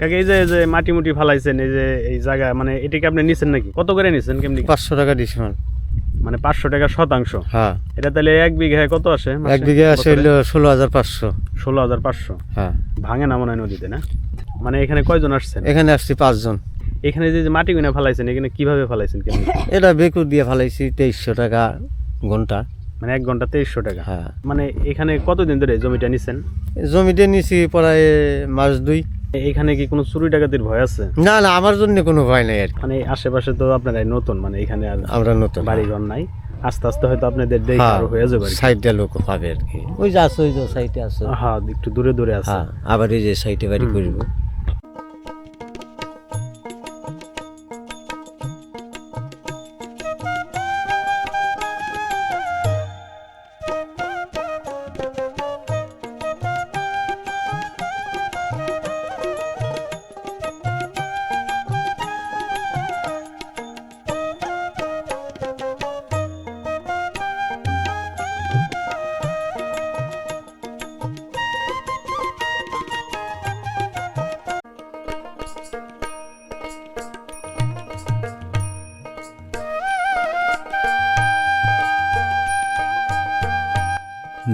কাকে এই যে যে মাটি মুটি ফালাইছেন এই যে এই জায়গা মানে এটাকে আপনি নিছেন নাকি? কত করে নিছেন কেমনি? পাঁচশো টাকা ডিসমাল মানে পাঁচশো টাকা শতাংশ? হ্যাঁ। এটা তাহলে এক বিঘায় কত আসে এক বিঘে আছে হইল ষোলো হাজার পাঁচশো। ষোলো হাজার পাঁচশো? হ্যাঁ। ভাঙে না মনে হয় নদীতে না? মানে এখানে কয়জন আসছেন? এখানে আসছি পাঁচজন। এখানে যে যে মাটি গুনা ফালাইছেন এখানে কীভাবে ফালাইছেন কেমনি? এটা বেকুর দিয়ে ফালাইছি তেইশশো টাকা ঘণ্টা। মানে এক ঘণ্টা তেইশশো টাকা। হ্যাঁ। মানে এখানে কতদিন ধরে জমিটা নিছেন? জমিতে নিছি প্রায় মাস দুই। এখানে কি কোনো চুরি ডাকাতির ভয় আছে? না না আমার জন্য কোনো ভয় নাই আর কি। মানে আশেপাশে তো আপনারা নতুন মানে এখানে আর আমরা নতুন বাড়ি বাড়িঘর নাই। আস্তে আস্তে হয়তো আপনাদের দেখে হ্যাঁ আরও হয়ে যাবে। সাইডটা লোক পাবে আর কি। ওই যে আছে ওই যে সাইডে আছে। হ্যাঁ একটু দূরে দূরে আছে। হ্যাঁ আবার এই যে সাইডে বাড়ি। করব।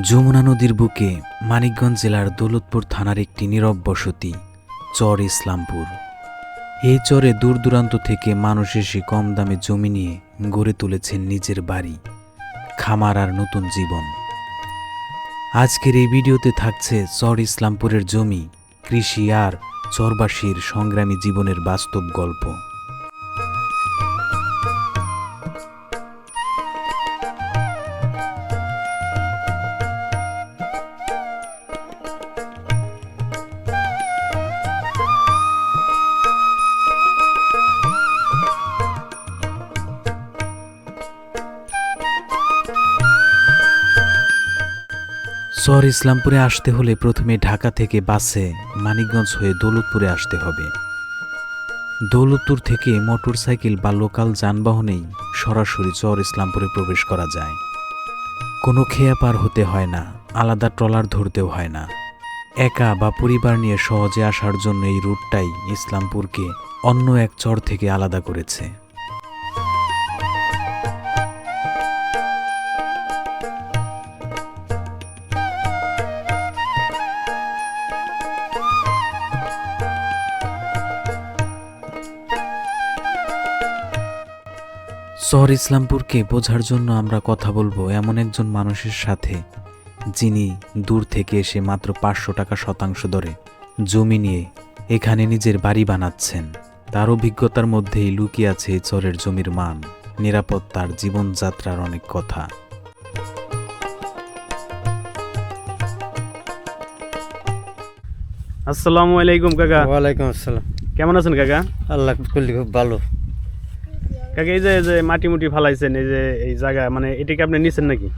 যমুনা নদীর বুকে মানিকগঞ্জ জেলার দৌলতপুর থানার একটি নীরব বসতি, চর ইসলামপুর। এই চরে দূর দূরান্ত থেকে মানুষ এসে কম দামে জমি নিয়ে গড়ে তুলেছেন নিজের বাড়ি, খামার আর নতুন জীবন। আজকের এই ভিডিওতে থাকছে চর ইসলামপুরের জমি, কৃষি আর চরবাসীর সংগ্রামী জীবনের বাস্তব গল্প। চর ইসলামপুরে আসতে হলে প্রথমে ঢাকা থেকে বাসে মানিকগঞ্জ হয়ে দৌলতপুরে আসতে হবে। দৌলতপুর থেকে মোটরসাইকেল বা লোকাল যানবাহনেই সরাসরি চর ইসলামপুরে প্রবেশ করা যায়। কোনো খেয়া পার হতে হয় না, আলাদা ট্রলার ধরতেও হয় না। একা বা পরিবার নিয়ে সহজে আসার জন্য এই রুটটাই ইসলামপুরকে অন্য এক চর থেকে আলাদা করেছে। শহর ইসলামপুরকে বোঝার জন্য আমরা কথা বলব এমন একজন মানুষের সাথে যিনি দূর থেকে এসে মাত্র পাঁচশো টাকা শতাংশ দরে জমি নিয়ে এখানে নিজের বাড়ি বানাচ্ছেন। তার অভিজ্ঞতার মধ্যেই লুকিয়ে আছে এই চরের জমির মান নিরাপত্তার জীবনযাত্রার অনেক কথা। আসসালামু আলাইকুম কাকা। ওয়ালাইকুম আসসালাম। কেমন আছেন কাকা? আল্লাহ খুব ভালো। কাকা এই যে যে মাটি মুটি ফালাইছেন এই যে এই জায়গা মানে এটাকে আপনি নিছেন নাকি?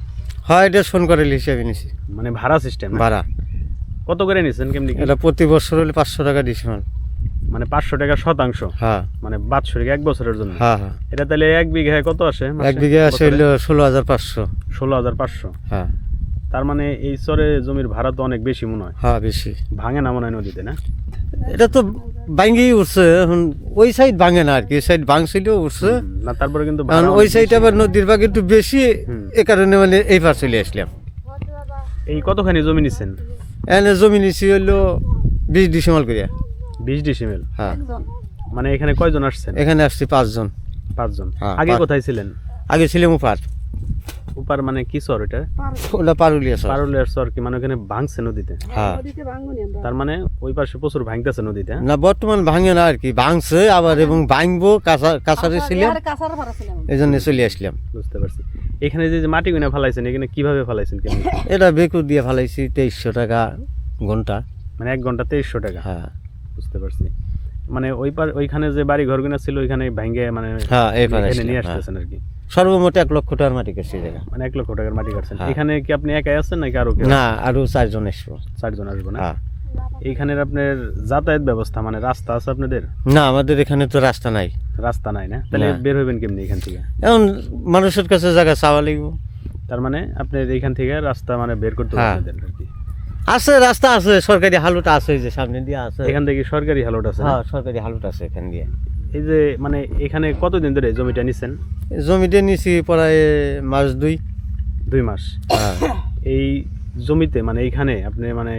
হ্যাঁ এটা ফোন করে হিসাবে নিছি। মানে ভাড়া সিস্টেম ভাড়া। কত করে নিছেন কেমনি এটা প্রতি বছর হলে পাঁচশো টাকা ডিসমাল মানে পাঁচশো টাকা শতাংশ? হ্যাঁ। মানে বাৎসরিক এক বছরের জন্য? হ্যাঁ হ্যাঁ। এটা তাহলে এক বিঘায় কত আসে এক বিঘায় আছে হলো ষোলো হাজার পাঁচশো। ষোলো হাজার পাঁচশো। হ্যাঁ। তার মানে এই চরে জমির ভাড়া তো অনেক বেশি মনে হয়। হ্যাঁ বেশি। ভাঙে না মনে হয় নদীতে না? এটা তো ভাঙ্গি উঠছে এখন ওই সাইড ভাঙে না আর কি সাইড ভাঙছিলেও উঠছে। না তারপরে কিন্তু ওই সাইড আবার নদীর ভাগ একটু বেশি। এ কারণে মানে এই পার চলে আসলাম। এই কতখানি জমি নিছেন? এনে জমি নিছি হইল বিশ ডিসেম্বর করিয়া। বিশ ডিসিমেল হ্যাঁ। মানে এখানে কয়জন আসছেন? এখানে আসছি পাঁচজন। পাঁচজন। হ্যাঁ, আগে কোথায় ছিলেন? আগে ছিলাম উপার। উপার মানে কি চর এটা? ওটা পারুলিয়া সব পারুলের চর কি? মানে ওখানে ভাঙছে নদীতে? হ্যাঁ তার মানে ওই পাশে প্রচুর ভাঙতেছে নদীতে হ্যাঁ? না বর্তমান ভাঙে না আর কি ভাঙছে আবার এবং ভাঙবো কাঁচা কাঁচারে ছিলাম। এই জন্য চলে আসলাম। বুঝতে পারছি। এখানে যে মাটি গুনা ফালাইছেন এখানে কীভাবে ফালাইছেন কেমন? এটা বেকুর দিয়ে ফালাইছি তেইশশো টাকা ঘণ্টা। মানে এক ঘণ্টা তেইশশো টাকা? হ্যাঁ। বুঝতে পারছি। মানে ওই পার ওইখানে যে বাড়ি ঘর গুনা ছিল ওইখানে ভাঙ্গে মানে হ্যাঁ এই পারে এখানে নিয়ে হ্যাঁ। আসতেছেন আর কি। সর্বমোট এক লক্ষ টাকার মাটি কাটছি জায়গা মানে এক লক্ষ টাকার মাটি কাটছেন। হ্যাঁ। এখানে কি আপনি একাই আছেন নাকি আরও কেউ? না আরও চারজন আসব। চারজন আসব না? হ্যাঁ। এইখানের আপনার যাতায়াত ব্যবস্থা মানে রাস্তা আছে আপনাদের? না আমাদের এখানে তো রাস্তা নাই। রাস্তা নাই না? তাহলে বের হইবেন কেমনি এখান থেকে? এখন মানুষের কাছে জায়গা চাওয়া লাগবো। তার মানে আপনার এইখান থেকে রাস্তা মানে বের করতে হবে হ্যাঁ। আপনাদের আর কি? আছে রাস্তা আছে সরকারি হালুট আছে যে সামনে দিয়ে আছে। এখান থেকে সরকারি হালট আছে হ্যাঁ সরকারি হালুট আছে এখান দিয়ে। এই যে মানে এখানে কতদিন ধরে জমিটা নিছেন? জমিতে নিছি প্রায় মাস দুই। দুই মাস। হ্যাঁ। এই জমিতে মানে এইখানে আপনি মানে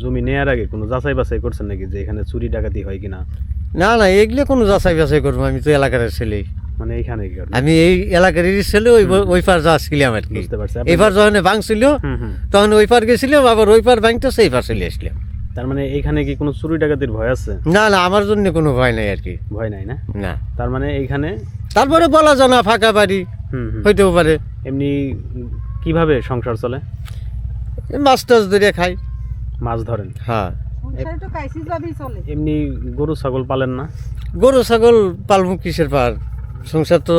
জমি নেয়ার আগে কোনো যাচাই বাছাই করছেন নাকি যে এখানে চুরি ডাকাতি হয় কিনা? না না এগুলো কোনো যাচাই বাছাই করব আমি তো এলাকার ছেলে। মানে এইখানে আমি এই এলাকারই ছেলে ওই ওই পার যাচ্ছিলাম আর কি। বুঝতে পারছি। এবার যখন ভাঙছিল তখন ওই পার গেছিলাম আবার ওই পার ভাঙতে সেই পার চলে আসলাম। তার মানে এইখানে কি কোনো চুরি ডাকাতির ভয় আছে? না না আমার জন্য কোনো ভয় নাই আর কি। ভয় নাই না? না। তার মানে এইখানে তারপরে বলা জানা ফাঁকা বাড়ি। হইতেও পারে। এমনি কীভাবে সংসার চলে? মাছ টাছ ধরে খাই। মাছ ধরেন? হ্যাঁ। এমনি গরু ছাগল পালেন না? গরু ছাগল পালবো কিসের পার? সংসার তো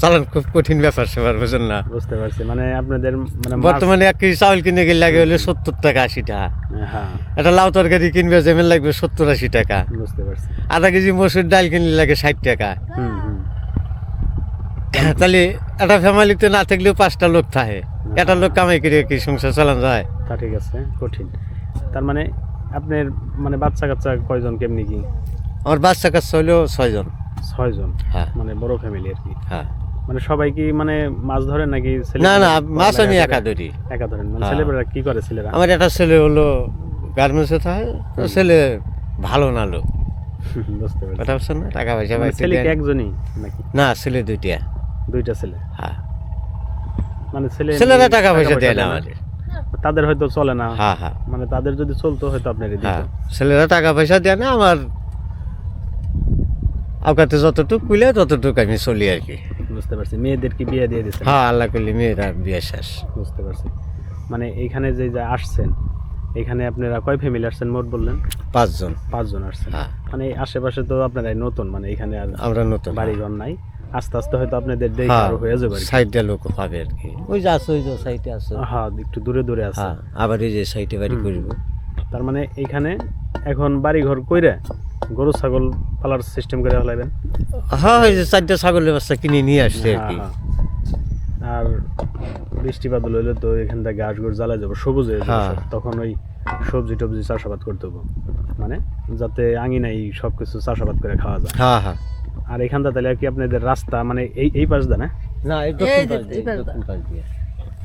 চালান খুব কঠিন ব্যাপার সেবার বুঝেন না? বুঝতে পারছি। মানে আপনাদের মানে বর্তমানে এক কেজি চাউল কিনে গেলে লাগে হলে সত্তর টাকা আশি টাকা। হ্যাঁ। একটা লাউ তরকারি কিনবে যেমন লাগবে সত্তর আশি টাকা। বুঝতে পারছি। আধা কেজি মসুর ডাল কিনলে লাগে ষাট টাকা। তাহলে একটা ফ্যামিলিতে না থাকলেও পাঁচটা লোক থাকে। একটা লোক কামাই করে কি সংসার চালানো যায়? তা ঠিক আছে কঠিন। তার মানে আপনার মানে বাচ্চা কাচ্চা কয়জন কেমনি কি? আমার বাচ্চা কাচ্চা হলেও ছয়জন। ছয়জন। হ্যাঁ। মানে বড় ফ্যামিলি আর কি। হ্যাঁ। মানে সবাই কি মানে মাছ ধরেন নাকি না না মাছ আমি একা? ধরি? একা ধরেন? মানে হ্যাঁ। ছেলেমেয়েরা কি করে ছেলেরা? আমার একটা ছেলে হলো গার্মেন্টসে থাকে তো ছেলে ভালো না লোক। বুঝতে পারছি। কথা বলছেন না? টাকা পয়সা মানে ছেলে একজনই নাকি? না ছেলে দুইটা। দুইটা ছেলে? হ্যাঁ। মানে ছেলে ছেলেরা টাকা পয়সা দেয় না আমাদের। তাদের হয়তো চলে না। হ্যাঁ হ্যাঁ। মানে তাদের যদি চলতো হয়তো আপনার দিত হ্যাঁ ছেলেরা টাকা পয়সা দেয় না আমার আওকাতে যতটুকু কুলে ততটুকু আমি চলি আর কি। বুঝতে পারছি। মেয়েদের কি বিয়ে দিয়ে দিচ্ছেন হ্যাঁ আল্লাহ করলে মেয়েরা বিয়ে শেষ। বুঝতে পারছি। মানে এইখানে যে যে আসছেন এখানে আপনারা কয় ফ্যামিলি আসছেন মোট বললেন? পাঁচজন। পাঁচজন আসছেন। হ্যাঁ। মানে আশেপাশে তো আপনারা নতুন মানে এখানে আর আমরা নতুন বাড়িঘর নাই। আস্তে আস্তে হয়তো আপনাদের দেখে হ্যাঁ আরও হয়ে যাবে সাইডটা লোক পাবে আর কি। ওই যে আছে ওই যে সাইডে আছে। হ্যাঁ একটু দূরে দূরে আছে। হ্যাঁ আবার এই যে সাইডে বাড়ি। করব। তার মানে এইখানে এখন বাড়ি ঘর কইরা গরু ছাগল পালার সিস্টেম করে ফেলাইবেন। হ্যাঁ ওই যে চারটা ছাগলের বাচ্চা কিনে নিয়ে আসছে আর হ্যাঁ, কি। হ্যাঁ। আর বৃষ্টি বাদল হইলে তো এখান থেকে ঘাস ঘর জ্বালা যাব সবুজ হয়ে যাবে হ্যাঁ। সব। তখন ওই সবজি টবজি চাষাবাদ করতে হব। মানে যাতে আঙিনাই সব কিছু চাষাবাদ করে খাওয়া যায়। হ্যাঁ হ্যাঁ। আর এখানটা তাহলে আর কি আপনাদের রাস্তা মানে এই এই পাশ দা না? এই দক্ষিণ পাশ দিয়ে, এই পাশ দক্ষিণ পাশ দিয়ে।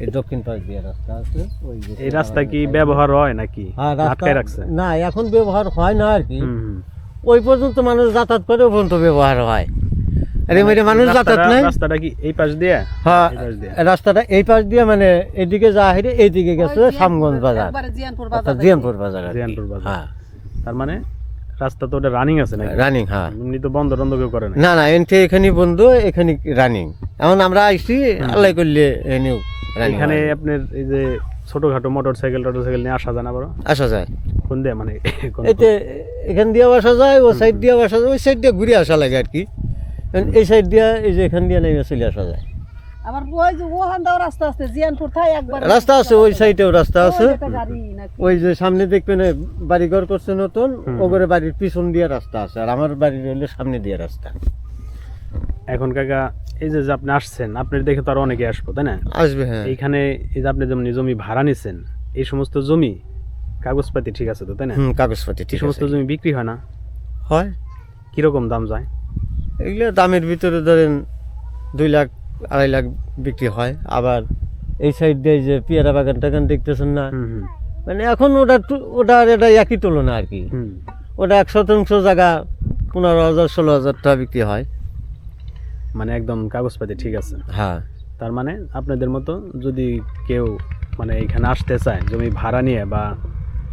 এই দক্ষিণ পাশ দিয়ে রাস্তা আছে ওই এই রাস্তা কি ব্যবহার হয় নাকি? হ্যাঁ রাস্তা না এখন ব্যবহার হয় না আর কি। ওই পর্যন্ত মানুষ যাতায়াত করে পর্যন্ত ব্যবহার হয়। আরে মেরে মানুষ যাতায়াত নাই। রাস্তাটা কি এই পাশ দিয়ে? হ্যাঁ এই পাশ দিয়ে। রাস্তাটা এই পাশ দিয়ে মানে এদিকে যা এইদিকে গেছে শামগঞ্জ বাজার। জিয়ানপুর অর্থাৎ জিয়ানপুর বাজার আর কি। জিয়ানপুর বাজার। হ্যাঁ। তার মানে রাস্তা তো ওটা রানিং আছে নাকি? রানিং হ্যাঁ। এমনি তো বন্ধ টন্ধ কেউ করে না না এখানে বন্ধু এখানে রানিং এখন আমরা আইছি আল্লাহ করলে এনেও এখানে আপনার এই যে ছোটখাটো মোটর সাইকেল টোটর সাইকেল নিয়ে আসা যায় না বড়? আসা যায়। কোন দিয়ে? মানে এতে এখান দিয়ে আসা যায় ও সাইড দিয়ে আসা যায় ওই সাইড দিয়ে ঘুরে আসা লাগে আর কি। এই সাইড দিয়ে এই যে এখান দিয়ে নেমে চলে আসা যায়। আবার ওই যে ওখান দাও রাস্তা আছে জিয়ানপুর থাই একবার রাস্তা আছে ওই সাইডেও রাস্তা আছে। ওই যে সামনে দেখবেন এই বাড়িঘর করছে নতুন ওগরে বাড়ির পিছন দিয়ে রাস্তা আছে আর আমার বাড়ির হইলে সামনে দিয়ে রাস্তা। এখন কাকা এই যে যে আপনি আসছেন আপনার দেখে তো আরও অনেকে আসব তাই না? আসবে হ্যাঁ। এইখানে এই যে আপনি যেমন জমি ভাড়া নিছেন এই সমস্ত জমি কাগজপাতি ঠিক আছে তো তাই না? হুম কাগজপাতি ঠিক সমস্ত জমি বিক্রি হয় না? হয়। কীরকম দাম যায়? এগুলো দামের ভিতরে ধরেন দুই লাখ আড়াই লাখ বিক্রি হয়। আবার এই সাইড দিয়ে যে পেয়ারা বাগান টাগান দেখতেছেন না? মানে এখন ওটা ওটা আর এটা একই তুলনা আর কি। ওটা এক শতাংশ জায়গা পনেরো হাজার ষোলো হাজার টাকা বিক্রি হয়। মানে একদম কাগজপাতি ঠিক আছে। হ্যাঁ। তার মানে আপনাদের মতো যদি কেউ মানে এখানে আসতে চায় জমি ভাড়া নিয়ে বা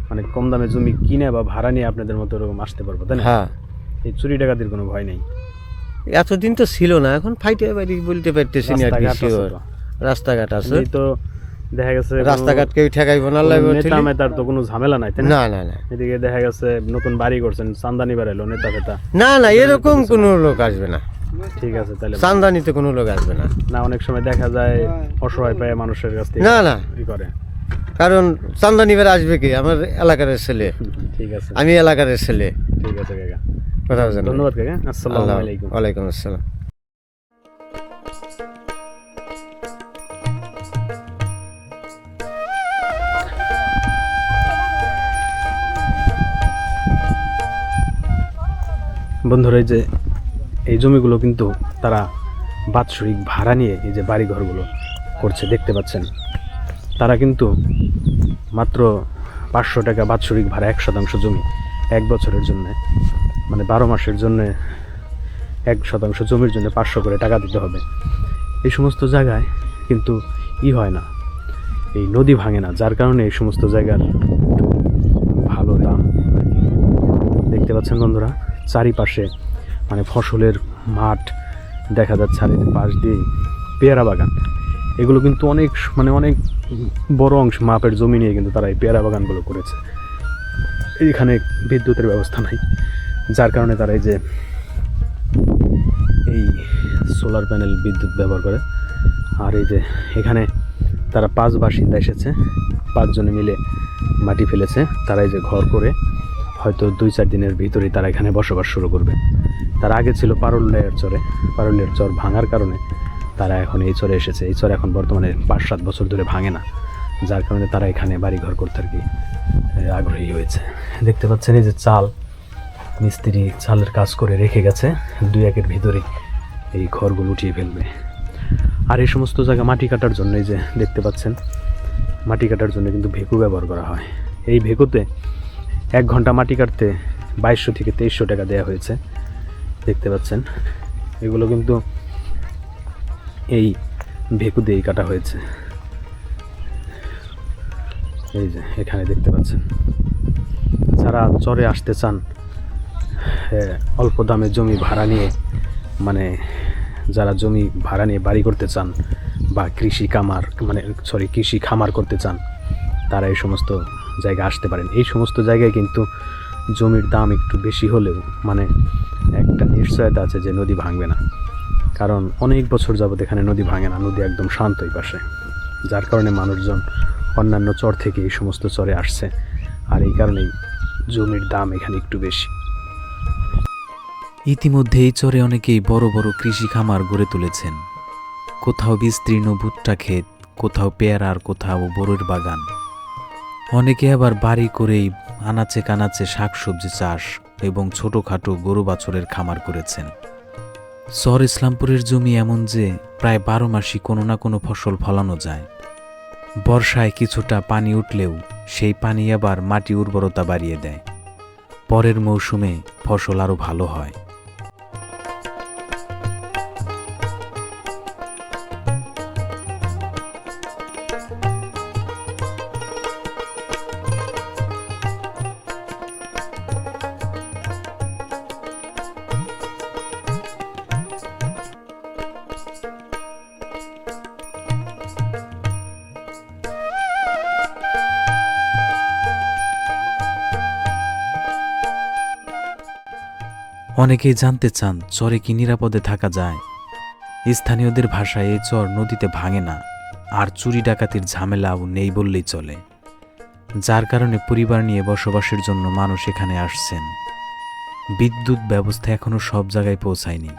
মানে কম দামে জমি কিনে বা ভাড়া নিয়ে আপনাদের মতো এরকম আসতে পারব তাই না? হ্যাঁ। এই চুরি ডাকাতির কোনো ভয় নেই। এতদিন তো ছিল না এখন ফাইটে বাড়ি বলতে পারতেছি না রাস্তাঘাট আছে তো। দেখা গেছে রাস্তাঘাট কেউ ঠেকাইব না নেতা মেতার তো কোনো ঝামেলা নাই না? না না এদিকে দেখা গেছে নতুন বাড়ি করছেন চান্দানি বেড়াইলো নেতা ফেতা না না এরকম কোনো লোক আসবে না। ঠিক আছে তাহলে চান্দা নিতে কোনো লোক আসবে না। না অনেক সময় দেখা যায় অসহায় পায় মানুষের কাছ থেকে না না। কি করে। কারণ চান্দা নিবার আসবে কি? আমার এলাকার ছেলে। ঠিক আছে। আমি এলাকার ছেলে। ঠিক আছে কাকা। কথা বলছেন ধন্যবাদ কাকা। আসসালামু আলাইকুম। ওয়ালাইকুম আসসালাম। বন্ধুরা যে এই জমিগুলো কিন্তু তারা বাৎসরিক ভাড়া নিয়ে এই যে বাড়িঘরগুলো করছে, দেখতে পাচ্ছেন। তারা কিন্তু মাত্র পাঁচশো টাকা বাৎসরিক ভাড়া, এক শতাংশ জমি, এক বছরের জন্য মানে বারো মাসের জন্য এক শতাংশ জমির জন্য পাঁচশো করে টাকা দিতে হবে। এই সমস্ত জায়গায় কিন্তু ই হয় না, এই নদী ভাঙে না, যার কারণে এই সমস্ত জায়গার ভালো দাম। দেখতে পাচ্ছেন বন্ধুরা, চারিপাশে মানে ফসলের মাঠ দেখা যাচ্ছে আর এর পাশ দিয়ে পেয়ারা বাগান। এগুলো কিন্তু অনেক মানে অনেক বড় অংশ মাপের জমি নিয়ে কিন্তু তারা এই পেয়ারা বাগানগুলো করেছে। এইখানে বিদ্যুতের ব্যবস্থা নাই, যার কারণে তারা এই যে এই সোলার প্যানেল বিদ্যুৎ ব্যবহার করে। আর এই যে এখানে তারা পাঁচ বাসিন্দা এসেছে, পাঁচজনে মিলে মাটি ফেলেছে। তারা এই যে ঘর করে হয়তো দুই চার দিনের ভিতরেই তারা এখানে বসবাস শুরু করবে। তার আগে ছিল পারুলিয়ার চরে। পারুলিয়ার চর ভাঙার কারণে তারা এখন এই চরে এসেছে। এই চর এখন বর্তমানে পাঁচ সাত বছর ধরে ভাঙে না। যার কারণে তারা এখানে বাড়ি ঘর করতে আর কি আগ্রহী হয়েছে। দেখতে পাচ্ছেন এই যে চাল, মিস্ত্রি চালের কাজ করে রেখে গেছে। দুই একের ভিতরেই এই ঘরগুলো উঠিয়ে ফেলবে। আর এই সমস্ত জায়গা মাটি কাটার জন্য এই যে দেখতে পাচ্ছেন, মাটি কাটার জন্য কিন্তু ভেকু ব্যবহার করা হয়। এই ভেকুতে এক ঘণ্টা মাটি কাটতে বাইশশো থেকে তেইশশো টাকা দেওয়া হয়েছে। দেখতে পাচ্ছেন। এগুলো কিন্তু এই ভেকু দিয়েই কাটা হয়েছে। এই যে, এখানে দেখতে পাচ্ছেন। যারা চরে আসতে চান অল্প দামে জমি ভাড়া নিয়ে মানে যারা জমি ভাড়া নিয়ে বাড়ি করতে চান বা কৃষি কামার মানে সরি, কৃষি খামার করতে চান, তারা এই সমস্ত জায়গায় আসতে পারেন। এই সমস্ত জায়গায় কিন্তু জমির দাম একটু বেশি হলেও মানে একটা নিশ্চয়তা আছে যে নদী ভাঙবে না। কারণ অনেক বছর যাবত এখানে নদী ভাঙে না, নদী একদম শান্ত এই পাশে। যার কারণে মানুষজন অন্যান্য চর থেকে এই সমস্ত চরে আসছে। আর এই কারণেই জমির দাম এখানে একটু বেশি। ইতিমধ্যে এই চরে অনেকেই বড় বড় কৃষি খামার গড়ে তুলেছেন। কোথাও বিস্তীর্ণ ভুট্টা ক্ষেত, কোথাও পেয়ারা আর কোথাও বড়ের বাগান। অনেকে আবার বাড়ি করেই আনাচে কানাচে শাকসবজি চাষ এবং ছোটোখাটো গরু বাছরের খামার করেছেন। শহর ইসলামপুরের জমি এমন যে প্রায় বারো মাসই কোনো না কোনো ফসল ফলানো যায়। বর্ষায় কিছুটা পানি উঠলেও সেই পানি আবার মাটি উর্বরতা বাড়িয়ে দেয়। পরের মৌসুমে ফসল আরও ভালো হয়। অনেকেই জানতে চান চরে কি নিরাপদে থাকা যায়। স্থানীয়দের ভাষায় এই চর নদীতে ভাঙে না, আর চুরি ডাকাতির ঝামেলাও নেই বললেই চলে। যার কারণে পরিবার নিয়ে বসবাসের জন্য মানুষ এখানে আসছেন। বিদ্যুৎ ব্যবস্থা এখনও সব জায়গায় পৌঁছায়নি।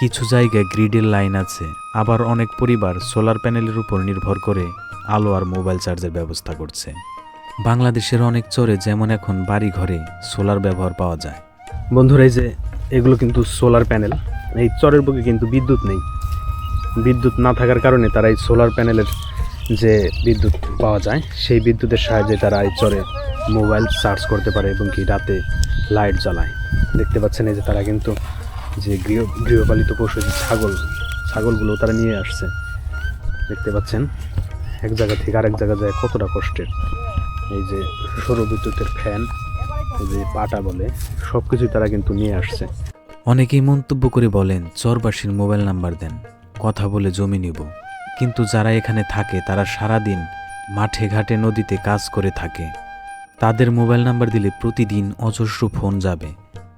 কিছু জায়গায় গ্রিডের লাইন আছে, আবার অনেক পরিবার সোলার প্যানেলের উপর নির্ভর করে আলো আর মোবাইল চার্জের ব্যবস্থা করছে। বাংলাদেশের অনেক চরে যেমন এখন বাড়ি ঘরে সোলার ব্যবহার পাওয়া যায়। বন্ধুরা, এই যে এগুলো কিন্তু সোলার প্যানেল এই চরের বুকে কিন্তু বিদ্যুৎ নেই। বিদ্যুৎ না থাকার কারণে তারা এই সোলার প্যানেলের যে বিদ্যুৎ পাওয়া যায়, সেই বিদ্যুতের সাহায্যে তারা এই চরে মোবাইল চার্জ করতে পারে এবং কি রাতে লাইট জ্বালায়। দেখতে পাচ্ছেন এই যে তারা কিন্তু যে গৃহ, গৃহপালিত পশু, যে ছাগল, ছাগলগুলো তারা নিয়ে আসছে। দেখতে পাচ্ছেন, এক জায়গা থেকে আরেক জায়গা যায় কতটা কষ্টের। এই যে সৌর বিদ্যুতের ফ্যান যে পাটা বলে সব কিছুই তারা কিন্তু নিয়ে আসছে। অনেকেই মন্তব্য করে বলেন, চরবাসীর মোবাইল নাম্বার দেন, কথা বলে জমি নিব। কিন্তু যারা এখানে থাকে, তারা সারাদিন মাঠে ঘাটে নদীতে কাজ করে থাকে। তাদের মোবাইল নাম্বার দিলে প্রতিদিন অজস্র ফোন যাবে।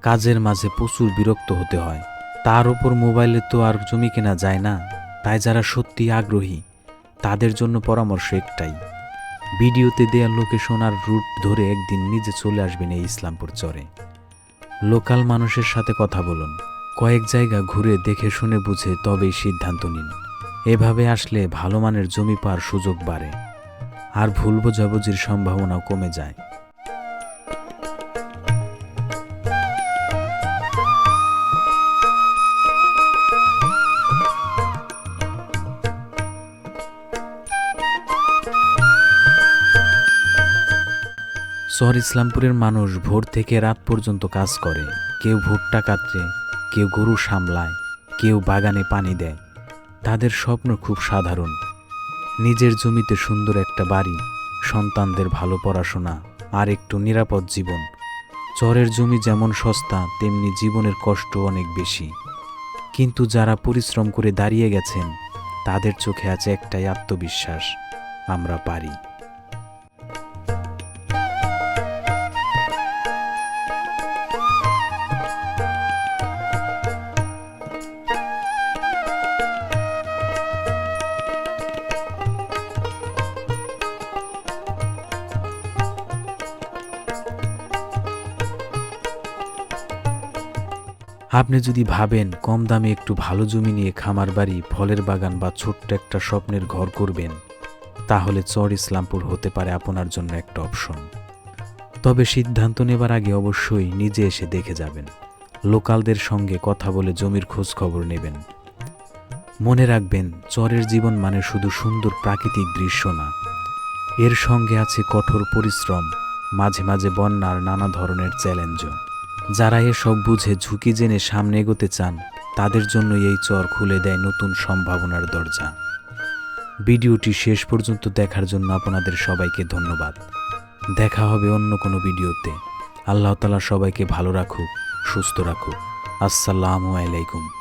কাজের মাঝে প্রচুর বিরক্ত হতে হয়। তার উপর মোবাইলে তো আর জমি কেনা যায় না। তাই যারা সত্যি আগ্রহী, তাদের জন্য পরামর্শ একটাই। ভিডিওতে দেয়া লোকেশন আর রুট ধরে একদিন নিজে চলে আসবেন এই ইসলামপুর চরে। লোকাল মানুষের সাথে কথা বলুন। কয়েক জায়গা ঘুরে দেখে শুনে বুঝে তবেই সিদ্ধান্ত নিন। এভাবে আসলে ভালো মানের জমি পাওয়ার সুযোগ বাড়ে। আর ভুল বোঝাবুঝির সম্ভাবনাও কমে যায়। চর ইসলামপুরের মানুষ ভোর থেকে রাত পর্যন্ত কাজ করে। কেউ ভুট্টা কাটরে কেউ গরু সামলায়, কেউ বাগানে পানি দেয়। তাদের স্বপ্ন খুব সাধারণ। নিজের জমিতে সুন্দর একটা বাড়ি, সন্তানদের ভালো পড়াশোনা, আর একটু নিরাপদ জীবন। চরের জমি যেমন সস্তা, তেমনি জীবনের কষ্ট অনেক বেশি। কিন্তু যারা পরিশ্রম করে দাঁড়িয়ে গেছেন, তাদের চোখে আছে একটাই আত্মবিশ্বাস, আমরা পারি। আপনি যদি ভাবেন কম দামে একটু ভালো জমি নিয়ে খামার বাড়ি, ফলের বাগান বা ছোট্ট একটা স্বপ্নের ঘর করবেন, তাহলে চর ইসলামপুর হতে পারে আপনার জন্য একটা অপশন। তবে সিদ্ধান্ত নেবার আগে অবশ্যই নিজে এসে দেখে যাবেন। লোকালদের সঙ্গে কথা বলে জমির খোঁজ খবর নেবেন। মনে রাখবেন, চরের জীবন মানে শুধু সুন্দর প্রাকৃতিক দৃশ্য না। এর সঙ্গে আছে কঠোর পরিশ্রম, মাঝে মাঝে বন্যার নানা ধরনের চ্যালেঞ্জও। যারা এসব বুঝে ঝুঁকি জেনে সামনে এগোতে চান, তাদের জন্য এই চর খুলে দেয় নতুন সম্ভাবনার দরজা। ভিডিওটি শেষ পর্যন্ত দেখার জন্য আপনাদের সবাইকে ধন্যবাদ। দেখা হবে অন্য কোনো ভিডিওতে। আল্লাহ তালা সবাইকে ভালো রাখুক, সুস্থ রাখুক। আসসালামু আলাইকুম।